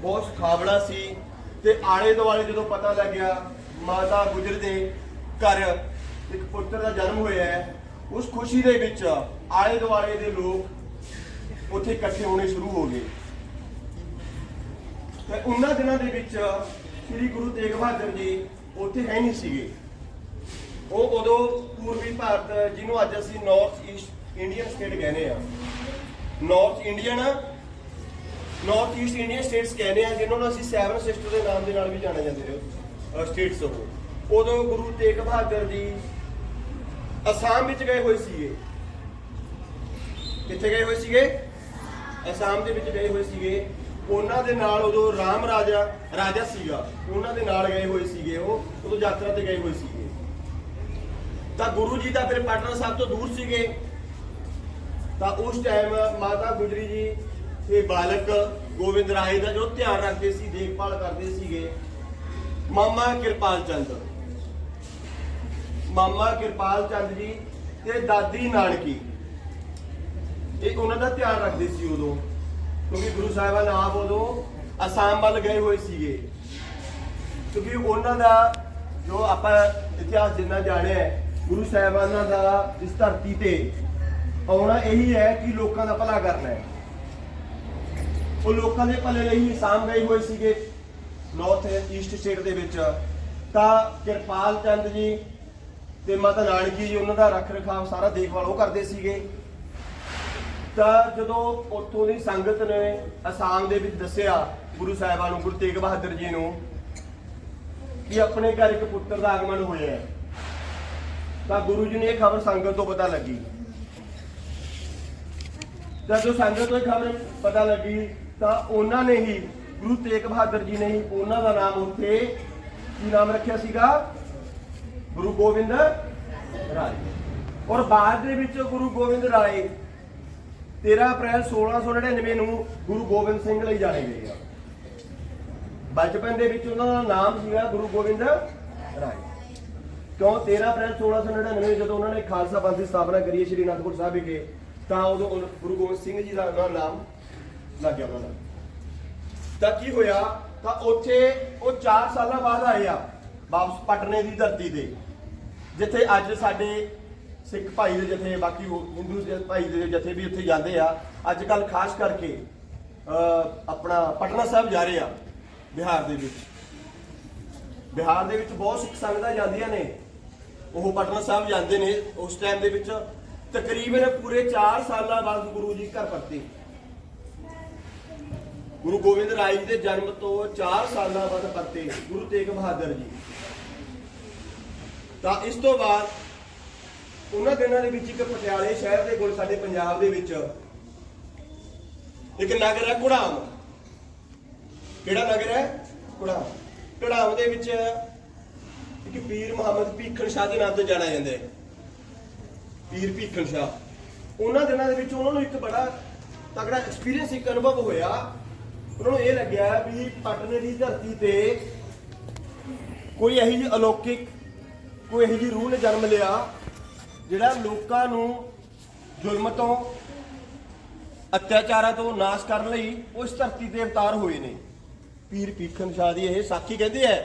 ਬਹੁਤ ਸੁਖਾਵੜਾ ਸੀ ਤੇ ਆਲੇ ਦੁਆਲੇ ਜਦੋਂ ਪਤਾ ਲੱਗਿਆ ਮਾਤਾ ਗੁਜਰ ਦੇ ਘਰ ਇੱਕ ਪੁੱਤਰ ਦਾ ਜਨਮ ਹੋਇਆ ਹੈ, ਉਸ ਖੁਸ਼ੀ ਦੇ ਵਿੱਚ ਆਲੇ ਦੁਆਲੇ ਦੇ ਲੋਕ ਉੱਥੇ ਇਕੱਠੇ ਹੋਣੇ ਸ਼ੁਰੂ ਹੋ ਗਏ। ਤੇ ਉਹਨਾਂ ਦਿਨਾਂ ਦੇ ਵਿੱਚ ਸ੍ਰੀ ਗੁਰੂ ਤੇਗ ਬਹਾਦਰ ਜੀ ਉੱਥੇ ਹੈ ਨਹੀਂ ਸੀਗੇ। ਉਹ ਉਦੋਂ ਪੂਰਬੀ ਭਾਰਤ, ਜਿਹਨੂੰ ਅੱਜ ਅਸੀਂ ਨਾਰਥ ਈਸਟ ਇੰਡੀਅਨ ਸਟੇਟ ਕਹਿੰਦੇ ਆ north Indian north east Indian states ਕਹਿੰਦੇ ਆ ਜਿਨ੍ਹਾਂ ਨੂੰ ਅਸੀਂ ਸੈਵਨ ਸਿਸਟਰ ਦੇ ਨਾਮ ਦੇ ਨਾਲ ਵੀ ਜਾਣੇ ਜਾਂਦੇ ਨੇ ਸਟੇਟਸ ਉਹ ਉਦੋਂ ਗੁਰੂ ਤੇਗ ਬਹਾਦਰ ਜੀ ਅਸਾਮ ਵਿੱਚ ਗਏ ਹੋਏ ਸੀਗੇ। ਕਿੱਥੇ ਗਏ ਹੋਏ ਸੀਗੇ? ਅਸਾਮ ਦੇ ਵਿੱਚ ਗਏ ਹੋਏ ਸੀਗੇ। ਉਹਨਾਂ ਦੇ ਨਾਲ ਉਦੋਂ ਰਾਮ ਰਾਜਾ ਰਾਜਾ ਸੀਗਾ। ਉਹਨਾਂ ਦੇ ਨਾਲ ਗਏ ਹੋਏ ਸੀਗੇ ਉਹ, ਉਦੋਂ ਯਾਤਰਾ ਤੇ ਗਏ ਹੋਏ ਸੀਗੇ। ਤਾਂ ਗੁਰੂ ਜੀ ਤਾਂ ਫਿਰ ਪਟਨਾ ਸਾਹਿਬ ਤੋਂ ਦੂਰ ਸੀਗੇ। ਤਾਂ ਉਸ ਟਾਈਮ ਮਾਤਾ ਗੁਜਰੀ ਜੀ ਤੇ ਬਾਲਕ ਗੋਬਿੰਦ ਰਾਏ ਦਾ ਜੋ ਧਿਆਨ ਰੱਖਦੇ ਸੀ, ਦੇਖਭਾਲ ਕਰਦੇ ਸੀਗੇ। ਮਾਮਾ ਕਿਰਪਾਲ ਚੰਦ। ਮਾਮਾ ਕਿਰਪਾਲ ਚੰਦ ਜੀ ਤੇ ਦਾਦੀ ਨਾਨਕੀ। ਇਹ ਉਹਨਾਂ ਦਾ ਧਿਆਨ ਰੱਖਦੇ ਸੀ ਉਦੋਂ, ਕਿਉਂਕਿ ਗੁਰੂ ਸਾਹਿਬਾਨ ਆਪ ਉਦੋਂ ਅਸਾਮ ਵੱਲ ਗਏ ਹੋਏ ਸੀਗੇ। ਕਿਉਂਕਿ ਉਹਨਾਂ ਦਾ ਜੋ ਆਪਾਂ ਇਤਿਹਾਸ ਜਿੰਨਾ ਜਾਣਿਆ ਗੁਰੂ ਸਾਹਿਬਾਨਾਂ ਦਾ ਇਸ ਧਰਤੀ ਤੇ ਆਉਣਾ ਇਹੀ ਹੈ ਕਿ ਲੋਕਾਂ ਦਾ ਭਲਾ ਕਰਨਾ ਹੈ। ਉਹ ਲੋਕਾਂ ਦੇ ਭਲੇ ਲਈ ਹੀ ਅਸਾਮ ਗਏ ਹੋਏ ਸੀਗੇ ਨਾਰਥ ਈਸਟ ਸਟੇਟ ਦੇ ਵਿੱਚ। ਤਾਂ ਕਿਰਪਾਲ ਚੰਦ ਜੀ ਤੇ ਮਾਤਾ ਨਾਨਕੀ ਜੀ, ਉਹਨਾਂ ਦਾ ਰੱਖ ਰਖਾਵ ਸਾਰਾ ਦੇਖਭਾਲ ਉਹ ਕਰਦੇ ਸੀਗੇ। ਤਾਂ ਜਦੋਂ ਉੱਥੋਂ ਦੀ ਸੰਗਤ ਨੇ ਅਸਾਮ ਦੇ ਵਿੱਚ ਦੱਸਿਆ ਗੁਰੂ ਸਾਹਿਬਾਨ ਨੂੰ, ਗੁਰੂ ਤੇਗ ਬਹਾਦਰ ਜੀ ਨੂੰ, ਕਿ ਆਪਣੇ ਘਰ ਇੱਕ ਪੁੱਤਰ ਦਾ ਆਗਮਨ ਹੋਇਆ ਹੈ, ਤਾਂ ਗੁਰੂ ਜੀ ਨੇ ਇਹ ਖਬਰ ਸੰਗਤ ਤੋਂ ਪਤਾ ਲੱਗੀ। ਜਦੋਂ ਸੰਗਤ ਤੋਂ ਇਹ ਖਬਰ ਪਤਾ ਲੱਗੀ ਤਾਂ ਉਹਨਾਂ ਨੇ ਹੀ, ਗੁਰੂ ਤੇਗ ਬਹਾਦਰ ਜੀ ਨੇ ਹੀ ਉਹਨਾਂ ਦਾ ਨਾਮ ਉੱਥੇ ਕੀ ਨਾਮ ਰੱਖਿਆ ਸੀਗਾ? ਗੁਰੂ ਗੋਬਿੰਦ ਰਾਏ। ਔਰ ਬਾਅਦ ਦੇ ਵਿੱਚ ਗੁਰੂ ਗੋਬਿੰਦ ਰਾਏ 13 ਅਪ੍ਰੈਲ 1699 ਨੂੰ ਗੁਰੂ ਗੋਬਿੰਦ ਸਿੰਘ ਲਈ ਜਾਣੇ ਗਏ ਆ। ਬਚਪਨ ਦੇ ਵਿੱਚ ਉਹਨਾਂ ਦਾ ਨਾਮ ਸੀਗਾ ਗੁਰੂ ਗੋਬਿੰਦ ਰਾਏ। ਕਿਉਂ? 13 ਅਪ੍ਰੈਲ 1699 ਜਦੋਂ ਉਹਨਾਂ ਨੇ ਖਾਲਸਾ ਪੰਥ ਦੀ ਸਥਾਪਨਾ ਕਰੀ ਸ਼੍ਰੀ ਅਨੰਦਪੁਰ ਸਾਹਿਬ ਵਿਖੇ, ਤਾਂ ਉਦੋਂ ਗੁਰੂ ਗੋਬਿੰਦ ਸਿੰਘ ਜੀ ਦਾ ਉਹਨਾਂ ਦਾ ਨਾਮ ਲੱਗ ਗਿਆ ਉਹਨਾਂ ਦਾ ਤਾਂ ਕੀ ਹੋਇਆ? ਤਾਂ ਉੱਥੇ ਉਹ 4 ਸਾਲਾਂ ਬਾਅਦ ਆਏ ਆ ਵਾਪਸ ਪਟਨੇ ਦੀ ਧਰਤੀ ਤੇ। ਜਿੱਥੇ ਅੱਜ ਸਾਡੇ ਸਿੱਖ ਭਾਈ ਦੇ ਜਥੇ ਬਾਕੀ ਹਿੰਦੂ ਭਾਈ ਦੇ ਜਥੇ ਵੀ ਉੱਥੇ ਜਾਂਦੇ ਆ। ਅੱਜ ਕੱਲ ਖਾਸ ਕਰਕੇ ਅਹ, ਆਪਣਾ ਪਟਨਾ ਸਾਹਿਬ ਜਾ ਰਹੇ ਆ ਬਿਹਾਰ ਦੇ ਵਿੱਚ। ਬਿਹਾਰ ਦੇ ਵਿੱਚ ਬਹੁਤ ਸਿੱਖ ਸੰਗਤਾਂ ਜਾਂਦੀਆਂ ਨੇ। ਉਹ ਪਟਨਾ ਸਾਹਿਬ ਜਾਂਦੇ ਨੇ। ਉਸ ਟਾਈਮ ਦੇ ਵਿੱਚ ਤਕਰੀਬਨ ਪੂਰੇ 4 ਸਾਲਾਂ ਬਾਅਦ ਗੁਰੂ ਜੀ ਘਰ ਪਰਤੇ। ਗੁਰੂ ਗੋਬਿੰਦ ਰਾਏ ਜੀ ਦੇ ਜਨਮ ਤੋਂ 4 ਸਾਲਾਂ ਬਾਅਦ ਪਰਤੇ ਗੁਰੂ ਤੇਗ ਬਹਾਦਰ ਜੀ। ਤਾਂ ਇਸ ਤੋਂ ਬਾਅਦ ਉਹਨਾਂ ਦਿਨਾਂ ਦੇ ਵਿੱਚ ਇੱਕ ਪਟਿਆਲੇ ਸ਼ਹਿਰ ਦੇ ਕੋਲ ਸਾਡੇ ਪੰਜਾਬ ਦੇ ਵਿੱਚ ਇੱਕ ਨਗਰ ਹੈ ਕੁੜਾਮ। ਕਿਹੜਾ ਨਗਰ ਹੈ? ਕੁੜਾਮ। ਕੁੜਾਮ ਦੇ ਵਿੱਚ ਇੱਕ ਪੀਰ ਮੁਹੰਮਦ ਭੀਖਣ ਸ਼ਾਹ ਦੇ ਨਾਮ ਤੋਂ ਜਾਣਿਆ ਜਾਂਦਾ ਹੈ। ਪੀਰ ਭੀਖਣ ਸ਼ਾਹ। ਉਹਨਾਂ ਦਿਨਾਂ ਦੇ ਵਿੱਚ ਉਹਨਾਂ ਨੂੰ ਇੱਕ ਬੜਾ ਤਗੜਾ ਐਕਸਪੀਰੀਅੰਸ ਇੱਕ ਅਨੁਭਵ ਹੋਇਆ ਉਹਨਾਂ ਨੂੰ ਇਹ ਲੱਗਿਆ ਵੀ ਪਟਨੇ ਦੀ ਧਰਤੀ ਤੇ ਕੋਈ ਇਹੋ ਜਿਹੀ ਅਲੌਕਿਕ, ਕੋਈ ਇਹੋ ਜਿਹੀ ਰੂਹ ਨੇ ਜਨਮ ਲਿਆ ਜਿਹੜਾ ਲੋਕਾਂ ਨੂੰ ਜ਼ੁਲਮ ਤੋਂ, ਅਤਿਆਚਾਰਾਂ ਤੋਂ ਨਾਸ਼ ਕਰਨ ਲਈ ਉਸ ਧਰਤੀ ਤੇ ਅਵਤਾਰ ਹੋਏ ਨੇ। ਪੀਰ ਪੀਖਨ ਸ਼ਾਹ ਦੀ ਇਹ ਸਾਖੀ ਕਹਿੰਦੇ ਐ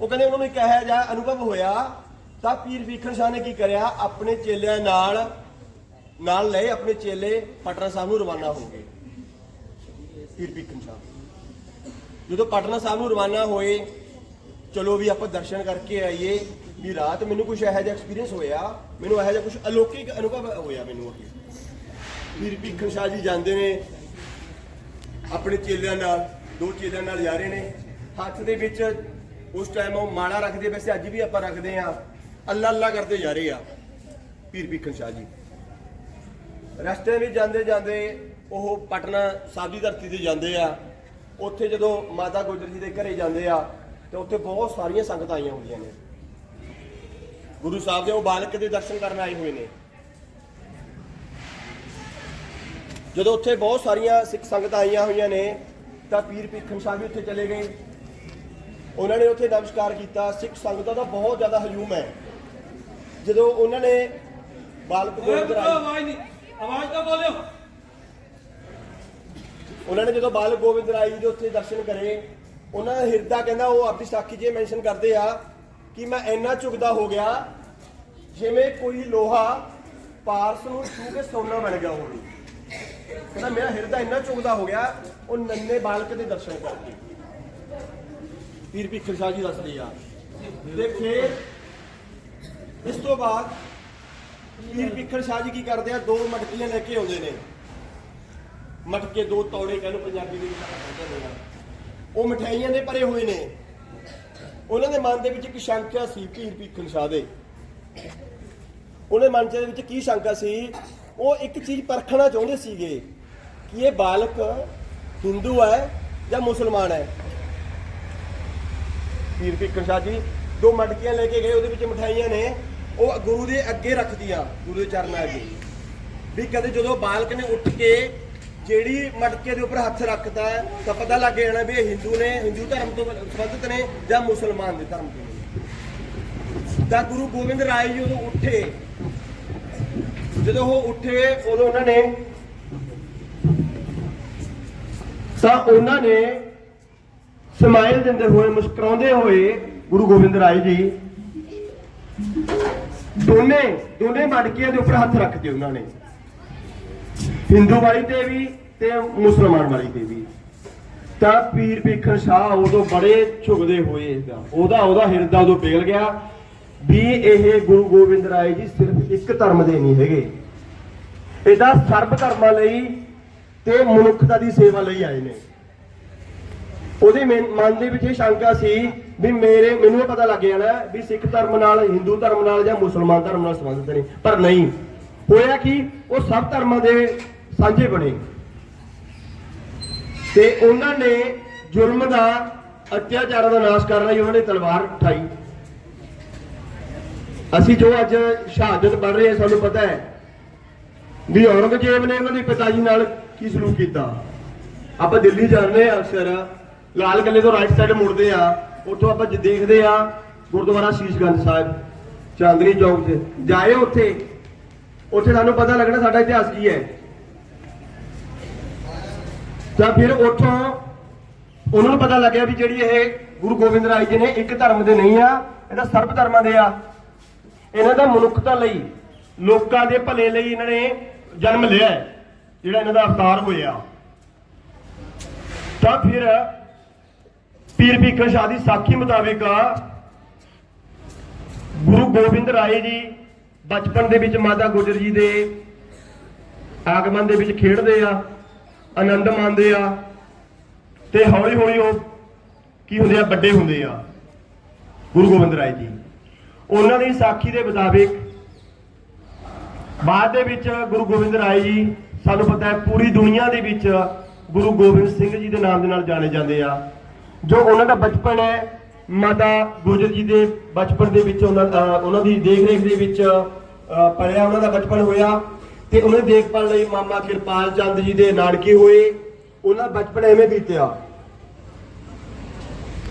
ਉਹ ਕਹਿੰਦੇ ਉਹਨਾਂ ਨੂੰ ਇੱਕ ਇਹੋ ਜਿਹਾ ਅਨੁਭਵ ਹੋਇਆ ਤਾਂ ਪੀਰ ਪੀਖਨ ਸ਼ਾਹ ਨੇ ਕੀ ਕਰਿਆ? ਆਪਣੇ ਚੇਲਿਆਂ ਨਾਲ ਨਾਲ ਲਏ, ਆਪਣੇ ਚੇਲੇ ਪਟਨਾ ਸਾਹਿਬ ਨੂੰ ਰਵਾਨਾ ਹੋ ਗਏ। ਪੀਰ ਪੀਖਨ ਸ਼ਾਹ ਜਦੋਂ ਪਟਨਾ ਸਾਹਿਬ ਨੂੰ ਰਵਾਨਾ ਹੋਏ, ਚਲੋ ਵੀ ਆਪਾਂ ਦਰਸ਼ਨ ਕਰਕੇ ਆਈਏ, ਵੀ ਰਾਤ ਮੈਨੂੰ ਕੁਝ ਇਹੋ ਜਿਹਾ ਐਕਸਪੀਰੀਅੰਸ ਹੋਇਆ, ਮੈਨੂੰ ਇਹੋ ਜਿਹਾ ਕੁਝ ਅਲੌਕਿਕ ਅਨੁਭਵ ਹੋਇਆ ਮੈਨੂੰ ਅੱਗੇ। ਵੀਰ ਭੀਖਣ ਸ਼ਾਹ ਜੀ ਜਾਂਦੇ ਨੇ, ਆਪਣੇ ਚੇਲਿਆਂ ਨਾਲ, ਦੋ ਚੇਲਿਆਂ ਨਾਲ ਜਾ ਰਹੇ ਨੇ। ਹੱਥ ਦੇ ਵਿੱਚ ਉਸ ਟਾਈਮ ਉਹ ਮਾਲਾ ਰੱਖਦੇ ਵੈਸੇ ਅੱਜ ਵੀ ਆਪਾਂ ਰੱਖਦੇ ਆ ਅੱਲਾ ਅੱਲਾ ਕਰਦੇ ਜਾ ਰਹੇ ਆ ਪੀਰ ਭੀਖਣ ਸ਼ਾਹ ਜੀ। ਰਸਤੇ ਵਿੱਚ ਜਾਂਦੇ ਜਾਂਦੇ ਉਹ ਪਟਨਾ ਸਾਹਿਬ ਦੀ ਧਰਤੀ ਤੇ ਜਾਂਦੇ ਆ। ਉੱਥੇ ਜਦੋਂ ਮਾਤਾ ਗੁਜਰ ਜੀ ਦੇ ਘਰੇ ਜਾਂਦੇ ਆ ਤੇ ਉੱਥੇ ਬਹੁਤ ਸਾਰੀਆਂ ਸੰਗਤਾਂ ਆਈਆਂ ਹੁੰਦੀਆਂ ਨੇ। ਗੁਰੂ ਸਾਹਿਬ ਦੇ ਉਹ ਬਾਲਕ ਦੇ ਦਰਸ਼ਨ ਕਰਨ ਆਏ ਹੋਏ ਨੇ। ਜਦੋਂ ਉੱਥੇ ਬਹੁਤ ਸਾਰੀਆਂ ਸਿੱਖ ਸੰਗਤਾਂ ਆਈਆਂ ਹੋਈਆਂ ਨੇ ਤਾਂ ਪੀਰ ਭੀਖਮ ਸ਼ਾਹ ਵੀ ਉੱਥੇ ਚਲੇ ਗਏ। ਉਹਨਾਂ ਨੇ ਉੱਥੇ ਨਮਸਕਾਰ ਕੀਤਾ। ਸਿੱਖ ਸੰਗਤਾਂ ਦਾ ਬਹੁਤ ਜ਼ਿਆਦਾ ਹਜੂਮ ਹੈ। ਜਦੋਂ ਉਹਨਾਂ ਨੇ ਬਾਲਕ ਗੋਬਿੰਦ ਰਾਏ ਆਵਾਜ਼ ਨਹੀਂ ਆਵਾਜ਼ ਤਾਂ ਬੋਲਿਓ। ਉਹਨਾਂ ਨੇ ਜਦੋਂ ਬਾਲ ਗੋਬਿੰਦ ਰਾਏ ਜੀ ਦੇ ਉੱਥੇ ਦਰਸ਼ਨ ਕਰੇ, ਉਹਨਾਂ ਦਾ ਹਿਰਦਾ ਕਹਿੰਦਾ ਉਹ ਆਪਣੀ ਸਾਖੀ 'ਚ ਇਹ ਮੈਂਸ਼ਨ ਕਰਦੇ ਆ ਕਿ ਮੈਂ ਇੰਨਾ ਝੁਕਦਾ ਹੋ ਗਿਆ ਜਿਵੇਂ ਕੋਈ ਲੋਹਾ ਪਾਰਸ ਨੂੰ ਛੂ ਕੇ ਸੋਨਾ ਬਣ ਗਿਆ ਹੋਵੇ। ਕਹਿੰਦਾ ਮੇਰਾ ਹਿਰਦਾ ਇੰਨਾ ਝੁਕਦਾ ਹੋ ਗਿਆ, ਉਹ ਨੰਨੇ ਬਾਲਕ ਦੇ ਦਰਸ਼ਨ ਕਰਕੇ। ਪੀਰ ਭਿੱਖਰ ਸ਼ਾਹ ਜੀ ਦੱਸਦੇ ਆ ਤੇ ਫਿਰ ਇਸ ਤੋਂ ਬਾਅਦ ਪੀਰ ਭਿੱਖਰ ਸ਼ਾਹ ਜੀ ਕੀ ਕਰਦੇ ਆ, ਦੋ ਮਟਕੀਆਂ ਲੈ ਕੇ ਆਉਂਦੇ ਨੇ। ਮਟਕੇ ਦੋ ਤੌੜੇ ਕਹਿੰਦੇ ਪੰਜਾਬੀ ਦੇ ਵਿੱਚ ਉਹ ਮਠਿਆਈਆਂ ਦੇ ਭਰੇ ਹੋਏ ਨੇ। ਉਹਨਾਂ ਦੇ ਮਨ ਦੇ ਵਿੱਚ ਇੱਕ ਸ਼ੰਕਾ ਸੀ ਪੀਰ ਭਿੱਖਰ ਸ਼ਾਹ ਦੇ। ਉਹਨੇ ਮਨ ਦੇ ਵਿੱਚ ਕੀ ਸ਼ੰਕਾ ਸੀ? ਉਹ ਇੱਕ ਚੀਜ਼ ਪਰਖਣਾ ਚਾਹੁੰਦੇ ਸੀਗੇ ਕਿ ਇਹ ਬਾਲਕ ਹਿੰਦੂ ਹੈ ਜਾਂ ਮੁਸਲਮਾਨ ਹੈ। ਪੀਰ ਭਿੱਖਰ ਸ਼ਾਹ ਜੀ, ਦੋ ਮਟਕੀਆਂ ਲੈ ਕੇ ਗਏ, ਉਹਦੇ ਵਿੱਚ ਮਠਾਈਆਂ ਨੇ। ਉਹ ਗੁਰੂ ਦੇ ਅੱਗੇ ਰੱਖਦੀਆਂ, ਗੁਰੂ ਦੇ ਚਰਨਾਂ ਅੱਗੇ। ਵੀ ਕਦੇ ਜਦੋਂ ਬਾਲਕ ਨੇ ਉੱਠ ਕੇ ਜਿਹੜੀ ਮਟਕੇ ਦੇ ਉੱਪਰ ਹੱਥ ਰੱਖਦਾ ਹੈ, ਤਾਂ ਪਤਾ ਲੱਗ ਜਾਣਾ ਵੀ ਇਹ ਹਿੰਦੂ ਨੇ ਹਿੰਦੂ ਧਰਮ ਤੋਂ ਸੰਬੰਧਿਤ ਨੇ ਜਾਂ ਮੁਸਲਮਾਨ ਦੇ ਧਰਮ ਤੋਂ। ਨੇ ਤਾਂ ਗੁਰੂ ਗੋਬਿੰਦ ਰਾਏ ਜੀ ਉਦੋਂ ਉੱਠੇ। ਜਦੋਂ ਉਹ ਉੱਠੇ ਉਦੋਂ ਉਹਨਾਂ ਨੇ ਤਾਂ ਉਹਨਾਂ ਨੇ ਸਮਾਈਲ ਦਿੰਦੇ ਹੋਏ ਮੁਸਕਰਾਉਂਦੇ ਹੋਏ ਗੁਰੂ ਗੋਬਿੰਦ ਰਾਏ ਜੀ ਦੋਨੇ ਦੋਨੇ ਮਟਕੀਆਂ ਦੇ ਉੱਪਰ ਹੱਥ ਰੱਖਦੇ ਉਹਨਾਂ ਨੇ। ਹਿੰਦੂ ਵਾਲੀ ਤੇ ਵੀ ਤੇ ਮੁਸਲਮਾਨ ਵਾਲੀ ਤੇ ਵੀ। ਤਾਂ ਪੀਰ ਭੀਖਨ ਸ਼ਾਹ ਉਦੋਂ ਬੜੇ ਝੁਕਦੇ ਹੋਏ ਇਹਦਾ ਉਹਦਾ ਉਹਦਾ ਹਿਰਦਾ ਉਦੋਂ ਪਿਘਲ ਗਿਆ ਵੀ ਇਹ ਗੁਰੂ ਗੋਬਿੰਦ ਰਾਏ ਜੀ ਸਿਰਫ ਇੱਕ ਧਰਮ ਦੇ ਨਹੀਂ ਹੈਗੇ। ਇਹਦਾ ਸਰਬ ਧਰਮਾਂ ਲਈ ਤੇ ਮਨੁੱਖਤਾ ਦੀ ਸੇਵਾ ਲਈ ਆਏ ਨੇ। ਉਹਦੇ ਮਨ ਮਨ ਦੇ ਵਿੱਚ ਇਹ ਸ਼ੰਕਾ ਸੀ ਵੀ ਮੇਰੇ ਮੈਨੂੰ ਇਹ ਪਤਾ ਲੱਗ ਜਾਣਾ ਵੀ ਸਿੱਖ ਧਰਮ ਨਾਲ, ਹਿੰਦੂ ਧਰਮ ਨਾਲ ਜਾਂ ਮੁਸਲਮਾਨ ਧਰਮ ਨਾਲ ਸੰਬੰਧਿਤ ਨੇ ਪਰ ਨਹੀਂ। ਹੋਇਆ ਕਿ? ਉਹ ਸਭ ਧਰਮਾਂ ਦੇ ਸਾਂਝੇ ਬਣੇ। ਤੇ ਉਹਨਾਂ ਨੇ ਜ਼ੁਲਮ ਦਾ ਅਤਿਆਚਾਰਾਂ ਦਾ ਨਾਸ਼ ਕਰਨ ਲਈ ਉਹਨਾਂ ਨੇ ਤਲਵਾਰ ਉਠਾਈ। ਅਸੀਂ ਜੋ ਅੱਜ ਸ਼ਹਾਦਤ ਪੜ ਰਹੇ ਹਾਂ, ਸਾਨੂੰ ਪਤਾ ਹੈ ਵੀ ਔਰੰਗਜ਼ੇਬ ਨੇ ਉਹਨਾਂ ਦੇ ਪਿਤਾ ਜੀ ਨਾਲ ਕੀ ਸਲੂਕ ਕੀਤਾ। ਆਪਾਂ ਦਿੱਲੀ ਜਾਂਦੇ ਆ ਅਕਸਰ, ਲਾਲ ਕਿਲੇ ਤੋਂ ਰਾਈਟ ਸਾਈਡ ਮੁੜਦੇ ਆ ਉੱਥੋਂ ਆਪਾਂ ਜੇ ਦੇਖਦੇ ਆ ਗੁਰਦੁਆਰਾ ਸ਼ੀਸ਼ਗੰਜ ਸਾਹਿਬ, ਚਾਂਦਨੀ ਚੌਕ 'ਚ ਜਾਏ ਉੱਥੇ। ਉੱਥੇ ਸਾਨੂੰ ਪਤਾ ਲੱਗਣਾ ਸਾਡਾ ਇਤਿਹਾਸ ਕੀ ਹੈ। ਤਾਂ ਫਿਰ ਉੱਥੋਂ ਉਹਨਾਂ ਨੂੰ ਪਤਾ ਲੱਗਿਆ ਵੀ ਜਿਹੜੀ ਇਹ ਗੁਰੂ ਗੋਬਿੰਦ ਰਾਏ ਜੀ ਨੇ ਇੱਕ ਧਰਮ ਦੇ ਨਹੀਂ ਆ ਇਹਦਾ ਸਰਬ ਧਰਮਾਂ ਦੇ ਆ। ਇਹਨਾਂ ਦਾ ਮਨੁੱਖਤਾ ਲਈ, ਲੋਕਾਂ ਦੇ ਭਲੇ ਲਈ ਇਹਨਾਂ ਨੇ ਜਨਮ ਲਿਆ ਜਿਹੜਾ ਇਹਨਾਂ ਦਾ ਅਵਤਾਰ ਹੋਇਆ। ਤਾਂ ਫਿਰ ਪੀਰ ਭੀਖਨ ਸ਼ਾਹ ਦੀ ਸਾਖੀ ਮੁਤਾਬਿਕ ਗੁਰੂ ਗੋਬਿੰਦ ਰਾਏ ਜੀ ਬਚਪਨ ਦੇ ਵਿੱਚ ਮਾਤਾ ਗੁਜਰ ਜੀ ਦੇ ਆਗਮਨ ਦੇ ਵਿੱਚ ਖੇਡਦੇ ਆ। ਆਨੰਦ ਮਾਣਦੇ ਆ। ਤੇ ਹੌਲੀ ਹੌਲੀ ਉਹ ਕੀ ਹੁੰਦੇ ਆ? ਵੱਡੇ ਹੁੰਦੇ ਆ। ਗੁਰੂ ਗੋਬਿੰਦ ਰਾਏ ਜੀ। ਉਹਨਾਂ ਦੀ ਸਾਖੀ ਦੇ ਮੁਤਾਬਿਕ ਬਾਅਦ ਦੇ ਵਿੱਚ ਗੁਰੂ ਗੋਬਿੰਦ ਰਾਏ ਜੀ, ਸਾਨੂੰ ਪਤਾ ਹੈ ਪੂਰੀ ਦੁਨੀਆ ਦੇ ਵਿੱਚ ਗੁਰੂ ਗੋਬਿੰਦ ਸਿੰਘ ਜੀ ਦੇ ਨਾਮ ਦੇ ਨਾਲ ਜਾਣੇ ਜਾਂਦੇ ਆ। ਜੋ ਉਹਨਾਂ ਦਾ ਬਚਪਨ ਹੈ, ਮਾਤਾ ਗੁਜਰ ਜੀ ਦੇ ਬਚਪਨ ਦੇ ਵਿੱਚ ਉਹਨਾਂ ਉਹਨਾਂ ਦੀ ਦੇਖ ਰੇਖ ਦੇ ਵਿੱਚ, ਅਹ ਪੜਿਆ ਉਹਨਾਂ ਦਾ ਬਚਪਨ ਹੋਇਆ। ਤੇ ਉਹਨਾਂ ਦੀ ਦੇਖਭਾਲ ਲਈ ਮਾਮਾ ਕਿਰਪਾਲ ਚੰਦ ਜੀ ਦੇ ਨਾਨਕੇ ਹੋਏ। ਉਹਨਾਂ ਬਚਪਨ ਐਵੇਂ ਬੀਤਿਆ।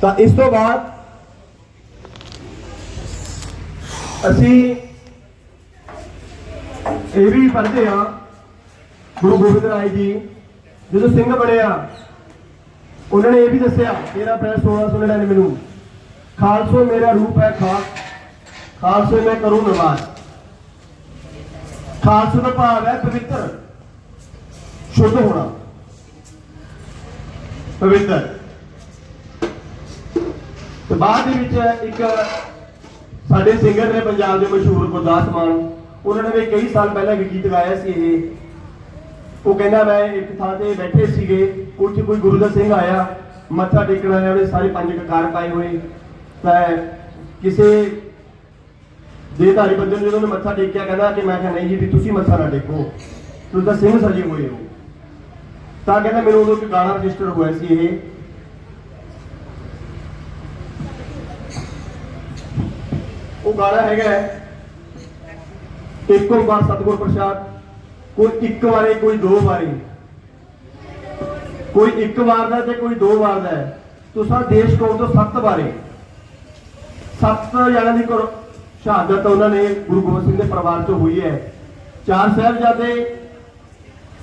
ਤਾਂ ਇਸ ਤੋਂ ਬਾਅਦ ਅਸੀਂ ਇਹ ਵੀ ਪੜ੍ਹਦੇ ਆ ਗੁਰੂ ਗੋਬਿੰਦ ਰਾਏ ਜੀ, ਜਦੋਂ ਸਿੰਘ ਬਣਿਆ, ਉਹਨਾਂ ਨੇ ਇਹ ਵੀ ਦੱਸਿਆ 13 ਅਪ੍ਰੈਲ 1699 ਨੂੰ, ਖਾਲਸੋ ਮੇਰਾ ਰੂਪ ਹੈ ਖਾਕ ਖਾਲਸੇ ਮੈਂ ਕਰੂੰ ਨਿਵਾਸ ਖਾਲਸੇ ਦਾ ਭਾਵ ਹੈ, ਪਵਿੱਤਰ। ਸ਼ੁੱਧ ਹੋਣਾ। ਪਵਿੱਤਰ। ਤੇ ਬਾਅਦ ਦੇ ਵਿੱਚ ਇੱਕ ਸਾਡੇ ਸਿੰਗਰ ਨੇ ਪੰਜਾਬ ਦੇ ਮਸ਼ਹੂਰ ਗੁਰਦਾਸ ਮਾਨ ਉਹਨਾਂ ਨੇ ਵੀ ਕਈ ਸਾਲ ਪਹਿਲਾਂ ਵੀ ਗੀਤ ਗਾਇਆ ਸੀ ਇਹ। ਉਹ ਕਹਿੰਦਾ ਮੈਂ ਇੱਕ ਥਾਂ ਤੇ ਬੈਠੇ ਸੀਗੇ, ਉੱਥੇ ਕੋਈ ਗੁਰੂ ਦਾ ਸਿੰਘ ਆਇਆ, ਮੱਥਾ ਟੇਕਣ ਆਇਆ ਉਹਨੇ ਸਾਰੇ ਪੰਜ ਕਕਾਰ ਪਾਏ ਹੋਏ। ਤਾਂ ਕਿਸੇ ਦੇਹਧਾਰੀ ਬੰਦੇ ਨੂੰ ਜਦੋਂ ਉਹਨੇ ਮੱਥਾ ਟੇਕਿਆ ਕਹਿੰਦਾ ਕਿ ਮੈਂ ਕਿਹਾ ਨਹੀਂ ਜੀ ਵੀ ਤੁਸੀਂ ਮੱਥਾ ਨਾ ਟੇਕੋ। ਤੁਸੀਂ ਤਾਂ ਸਿੰਘ ਸਜੇ ਹੋਏ ਹੋ। ਤਾਂ ਕਹਿੰਦਾ ਮੈਨੂੰ ਉਦੋਂ ਇੱਕ ਗਾਣਾ ਰਜਿਸਟਰ ਹੋਇਆ ਸੀ ਇਹ। ਉਹ ਗਾਣਾ ਹੈਗਾ ਹੈ, ਇੱਕ ਓੰਕਾਰ ਸਤਿਗੁਰ ਪ੍ਰਸਾਦ ਕੋਈ ਇੱਕ ਵਾਰੇ ਕੋਈ ਦੋ ਵਾਰੀ। ਕੋਈ ਇੱਕ ਵਾਰ ਦਾ ਤੇ ਕੋਈ ਦੋ ਵਾਰ ਦਾ ਤੁਸੀਂ ਦੇਸ਼ ਕੌਮ ਤੋਂ ਸੱਤ ਵਾਰੇ। ਸੱਤ ਜਣਾਂ ਦੀ ਕਰੋ ਸ਼ਹਾਦਤ ਉਹਨਾਂ ਨੇ ਗੁਰੂ ਗੋਬਿੰਦ ਸਿੰਘ ਦੇ ਪਰਿਵਾਰ ਚੋਂ ਹੋਈ ਹੈ। ਚਾਰ ਸਾਹਿਬਜ਼ਾਦੇ,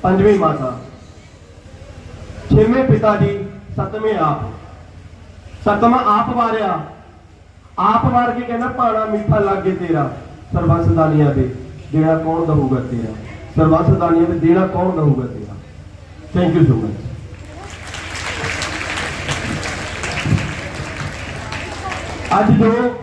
ਪੰਜਵੀਂ ਮਾਤਾ। ਛੇਵੇਂ ਪਿਤਾ ਜੀ, ਸਤਵੇਂ ਆਪ। ਸਤਵਾਂ ਆਪ ਵਾਰਿਆ। ਆਪ ਵਾਰ ਕੇ ਕਹਿੰਦਾ ਪਾਣਾ ਮਿੱਠਾ ਲੱਗੇ ਤੇਰਾ, ਸਰਬੰਸ ਦਾਨੀਆਂ ਦੇ, ਦੇਣਾ ਕੌਣ ਦਊਗਾ ਤੇਰਾ? ਸਰਬੰਸ ਦਾਨੀਆਂ ਤੇ ਦੇਣਾ ਕੌਣ ਦਊਗਾ ਤੇਰਾ? ਥੈਂਕ ਯੂ ਸੋ ਮਚ ਅੱਜ ਜੋ